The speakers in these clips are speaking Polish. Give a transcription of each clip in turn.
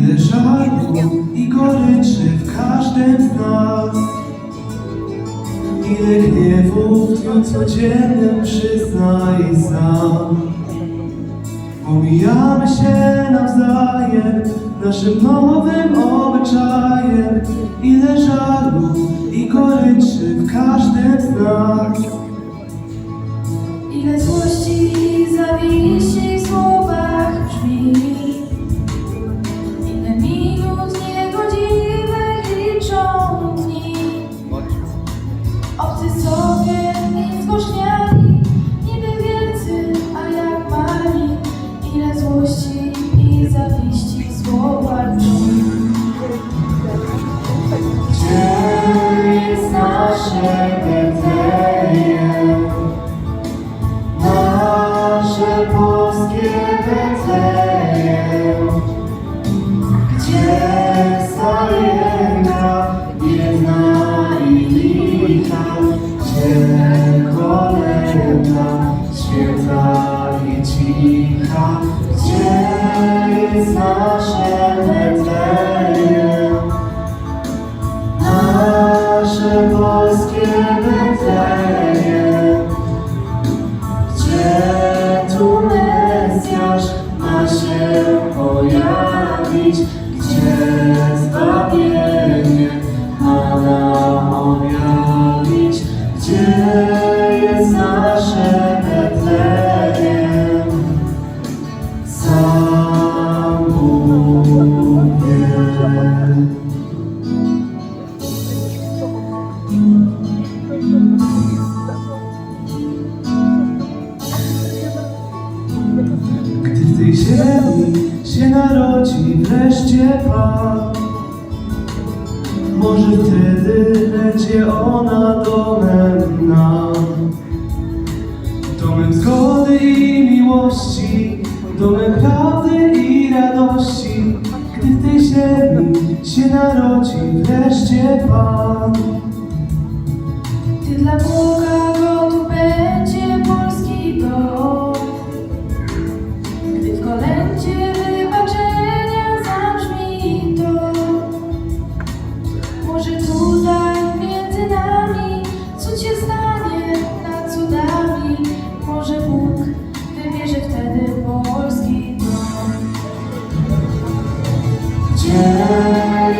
Ile żalu i goryczy w każdym z nas. Ile gniewu w dniu codziennym przyznaj sam. Pomijamy się nawzajem naszym nowym obyczajem. Ile żalu i goryczy w każdym z nas. Ile złości, zawiści, słowa jest nasze Betlejem? Nasze się narodzi wreszcie Pan. Może wtedy będzie ona domem nam. Domem zgody i miłości Domem prawdy i radości Gdy w tej ziemi się narodzi wreszcie Pan. Gdy dla Boga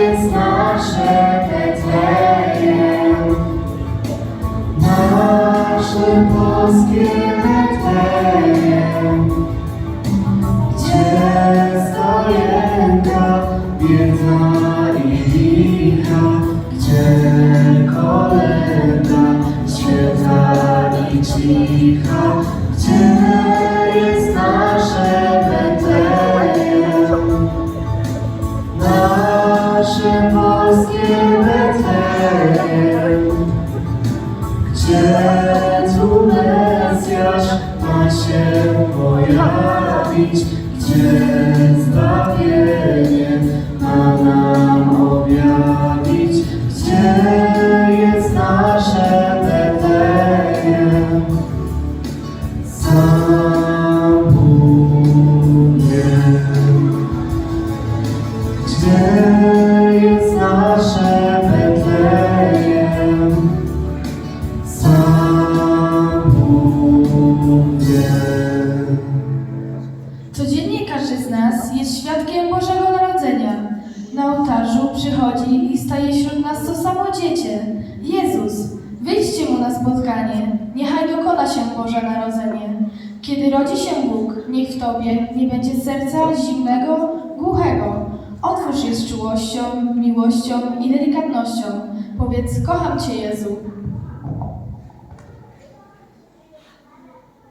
nasze Betlejem? Nasze polskie Betlejem Gdzie stajenka biedna i licha Gdzie kolenda święta i cicha Gdzie Nasze polskie Betlejem Gdzie tu Mesjasz ma się pojawić? Gdzie zbawienie ma nam objawić ołtarzu przychodzi i staje wśród nas to samo dziecię, Jezus. Wyjdźcie Mu na spotkanie, niechaj dokona się Boże Narodzenie. Kiedy rodzi się Bóg, niech w Tobie nie będzie serca zimnego, głuchego. Otwórz je z czułością, miłością i delikatnością. Powiedz, kocham Cię Jezu,